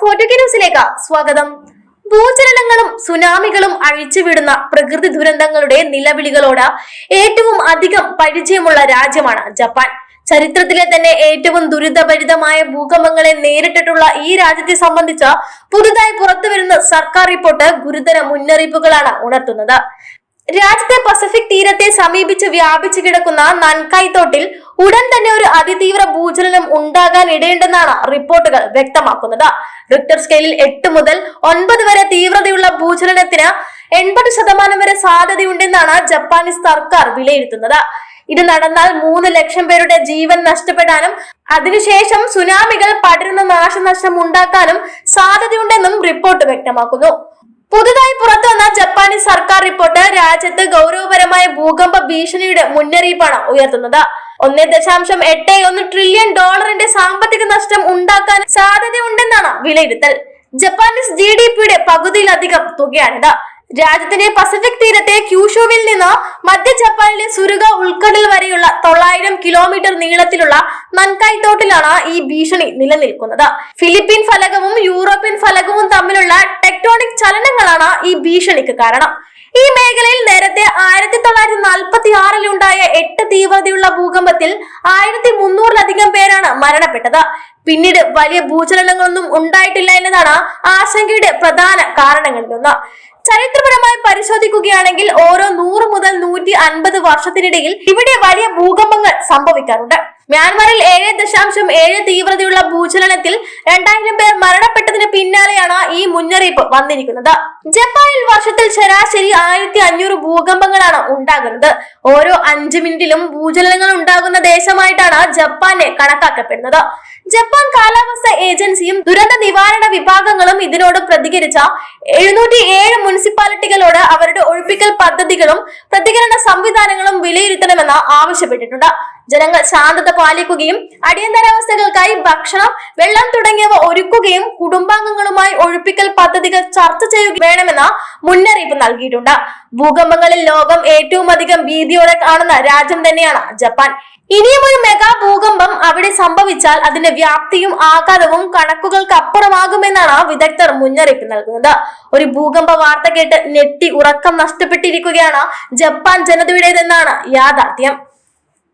ഫോർട്ടുഗ ന്യൂസിലേക്ക് സ്വാഗതം. ഭൂചലനങ്ങളും സുനാമികളും അഴിച്ചുവിടുന്ന പ്രകൃതി ദുരന്തങ്ങളുടെ നിലവിളികളോട് ഏറ്റവും അധികം പരിചയമുള്ള രാജ്യമാണ് ജപ്പാൻ. ചരിത്രത്തിലെ തന്നെ ഏറ്റവും ദുരിതഭരിതമായ ഭൂകമ്പങ്ങളെ നേരിട്ടിട്ടുള്ള ഈ രാജ്യത്തെ സംബന്ധിച്ച പുതുതായി പുറത്തുവരുന്ന സർക്കാർ റിപ്പോർട്ട് ഗുരുതര മുന്നറിയിപ്പുകളാണ് ഉണർത്തുന്നത്. രാജ്യത്തെ പസഫിക് തീരത്തെ സമീപിച്ച് വ്യാപിച്ചു കിടക്കുന്ന നൻകായ് തോട്ടിൽ ഉടൻ തന്നെ ഒരു അതിതീവ്ര ഭൂചലനം ഉണ്ടാകാൻ ഇടയുണ്ടെന്നാണ് റിപ്പോർട്ടുകൾ വ്യക്തമാക്കുന്നത്. റിക്ടർ സ്കെയിലിൽ എട്ട് മുതൽ ഒൻപത് വരെ തീവ്രതയുള്ള ഭൂചലനത്തിന് എൺപത് ശതമാനം വരെ സാധ്യതയുണ്ടെന്നാണ് ജപ്പാനീസ് സർക്കാർ വിലയിരുത്തുന്നത്. ഇത് നടന്നാൽ മൂന്ന് ലക്ഷം പേരുടെ ജീവൻ നഷ്ടപ്പെടാനും അതിനുശേഷം സുനാമികൾ പടരുന്ന നാശനഷ്ടം ഉണ്ടാക്കാനും സാധ്യതയുണ്ടെന്നും റിപ്പോർട്ട് വ്യക്തമാക്കുന്നു. പുതുതായി പുറത്തുവന്ന ജപ്പാനീസ് സർക്കാർ റിപ്പോർട്ട് രാജ്യത്ത് ഗൗരവപരമായ ഭൂകമ്പ ഭീഷണിയുടെ മുന്നറിയിപ്പാണ് ഉയർത്തുന്നത്. ഒന്നേ ദശാംശം എട്ട് ഒന്ന് ട്രില്യൺ ഡോളറിന്റെ സാമ്പത്തിക നഷ്ടം ഉണ്ടാക്കാൻ സാധ്യതയുണ്ടെന്നാണ് വിലയിരുത്തൽ. ജപ്പാനീസ് ജി ഡി പിയുടെ പകുതിയിലധികം തുകയാണിത്. രാജ്യത്തിന്റെ പസഫിക് തീരത്തെ ക്യൂഷോവിൽ നിന്ന് മധ്യ ജപ്പാനിലെ സുരുഗ ഉൾക്കടൽ വരെയുള്ള തൊള്ളായിരം കിലോമീറ്റർ നീളത്തിലുള്ള നൻകായ് തോട്ടിലാണ് ഈ ഭീഷണി നിലനിൽക്കുന്നത്. ഫിലിപ്പീൻ ഫലകവും യൂറോപ്യൻ ഫലകവും തമ്മിലുള്ള ടെക്ടോണിക് ചലനങ്ങളാണ് ഈ ഭീഷണിക്ക് കാരണം. ഈ മേഖലയിൽ നേരത്തെ ആയിരത്തി തൊള്ളായിരത്തി നാൽപ്പത്തി ആറിലുണ്ടായ എട്ട് തീവ്രതയുള്ള ഭൂകമ്പത്തിൽ ആയിരത്തി മുന്നൂറിലധികം പേരാണ് മരണപ്പെട്ടത്. പിന്നീട് വലിയ ഭൂചലനങ്ങളൊന്നും ഉണ്ടായിട്ടില്ല എന്നതാണ് ആശങ്കയുടെ പ്രധാന കാരണങ്ങളിലൊന്ന് ചരിത്രപരമായി പരിശോധിക്കുകയാണെങ്കിൽ ഓരോ നൂറ് മുതൽ നൂറ്റി അൻപത് വർഷത്തിനിടയിൽ ഇവിടെ വലിയ ഭൂകമ്പങ്ങൾ സംഭവിക്കാറുണ്ട്. മ്യാൻമറിൽ ഏഴ് ദശാംശം ഏഴ് തീവ്രതയുള്ള ഭൂചലനത്തിൽ രണ്ടായിരം പേർ മരണപ്പെട്ടതിന് മുന്നറിയിപ്പ് വന്നിരിക്കുന്നത്. ജപ്പാനിൽ വർഷത്തിൽ ശരാശരി ആയിരത്തി അഞ്ഞൂറ് ഭൂകമ്പങ്ങളാണ് ഉണ്ടാകുന്നത്. ഓരോ അഞ്ച് മിനിറ്റിലും ഭൂചലനങ്ങൾ ഉണ്ടാകുന്ന ദേശമായിട്ടാണ് ജപ്പാനെ കണക്കാക്കപ്പെടുന്നത്. ജപ്പാൻ കാലാവസ്ഥ ഏജൻസിയും ദുരന്ത നിവാരണ വിഭാഗങ്ങളും ഇതിനോട് പ്രതികരിച്ച എഴുന്നൂറ്റി ഏഴ് മുനിസിപ്പാലിറ്റികളോട് അവരുടെ ഒഴിപ്പിക്കൽ പദ്ധതികളും പ്രതികരണ സംവിധാനങ്ങളും വിലയിരുത്തണമെന്ന് ആവശ്യപ്പെട്ടിട്ടുണ്ട്. ജനങ്ങൾ ശാന്തത പാലിക്കുകയും അടിയന്തരാവസ്ഥകൾക്കായി ഭക്ഷണം വെള്ളം തുടങ്ങിയവ ഒരുക്കുകയും കുടുംബാംഗങ്ങളുമായി ഒഴിപ്പിക്കൽ പദ്ധതികൾ ചർച്ച ചെയ്യുക വേണമെന്ന മുന്നറിയിപ്പ് നൽകിയിട്ടുണ്ട്. ഭൂകമ്പങ്ങളിൽ ലോകം ഏറ്റവും അധികം ഭീതിയോടെ കാണുന്ന രാജ്യം തന്നെയാണ് ജപ്പാൻ. ഇനിയും ഒരു മെഗാ ഭൂകമ്പം അവിടെ സംഭവിച്ചാൽ അതിന്റെ വ്യാപ്തിയും ആഘാതവും കണക്കുകൾക്ക് അപ്പുറമാകുമെന്നാണ് വിദഗ്ധർ മുന്നറിയിപ്പ് നൽകുന്നത്. ഒരു ഭൂകമ്പ വാർത്ത കേട്ട് ഞെട്ടി ഉറക്കം നഷ്ടപ്പെട്ടിരിക്കുകയാണ് ജപ്പാൻ ജനതയുടേതെന്നാണ് യാഥാർത്ഥ്യം.